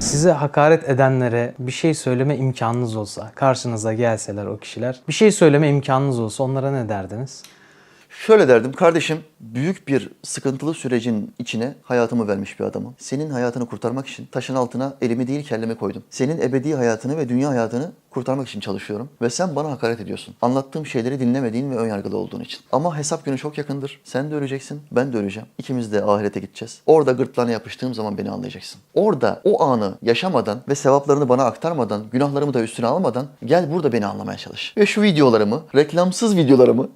Size hakaret edenlere bir şey söyleme imkanınız olsa, karşınıza gelseler o kişiler, bir şey söyleme imkanınız olsa onlara ne derdiniz? Şöyle derdim kardeşim büyük bir sıkıntılı sürecin içine hayatımı vermiş bir adamım. Senin hayatını kurtarmak için taşın altına elimi değil kellemi koydum. Senin ebedi hayatını ve dünya hayatını kurtarmak için çalışıyorum. Ve sen bana hakaret ediyorsun. Anlattığım şeyleri dinlemediğin ve önyargılı olduğun için. Ama hesap günü çok yakındır. Sen de öleceksin, ben de öleceğim. İkimiz de ahirete gideceğiz. Orada gırtlağına yapıştığım zaman beni anlayacaksın. Orada o anı yaşamadan ve sevaplarını bana aktarmadan, günahlarımı da üstüne almadan gel burada beni anlamaya çalış. Ve şu videolarımı, reklamsız videolarımı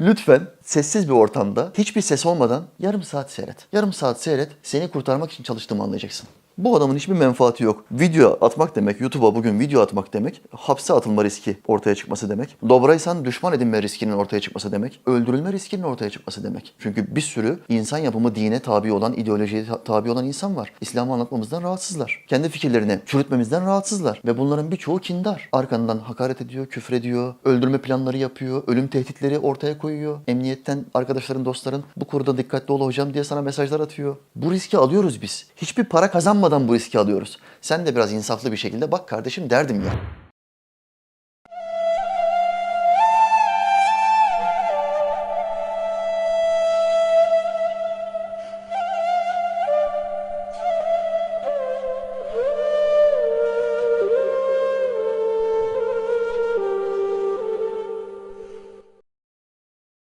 Lütfen sessiz bir ortamda hiçbir ses olmadan yarım saat seyret. Yarım saat seyret seni kurtarmak için çalıştığımı anlayacaksın. Bu adamın hiçbir menfaati yok. Video atmak demek, YouTube'a bugün video atmak demek, hapse atılma riski ortaya çıkması demek. Dobraysan düşman edinme riskinin ortaya çıkması demek. Öldürülme riskinin ortaya çıkması demek. Çünkü bir sürü insan yapımı dine tabi olan, ideolojiye ta- tabi olan insan var. İslam'ı anlatmamızdan rahatsızlar. Kendi fikirlerini çürütmemizden rahatsızlar. Ve bunların birçoğu kindar. Arkandan hakaret ediyor, küfür ediyor, öldürme planları yapıyor, ölüm tehditleri ortaya koyuyor. Emniyetten arkadaşların, dostların bu konuda dikkatli ol hocam diye sana mesajlar atıyor. Bu riski alıyoruz biz. Hiçbir para kazanmadan bu riski alıyoruz. Sen de biraz insaflı bir şekilde bak kardeşim derdim ya.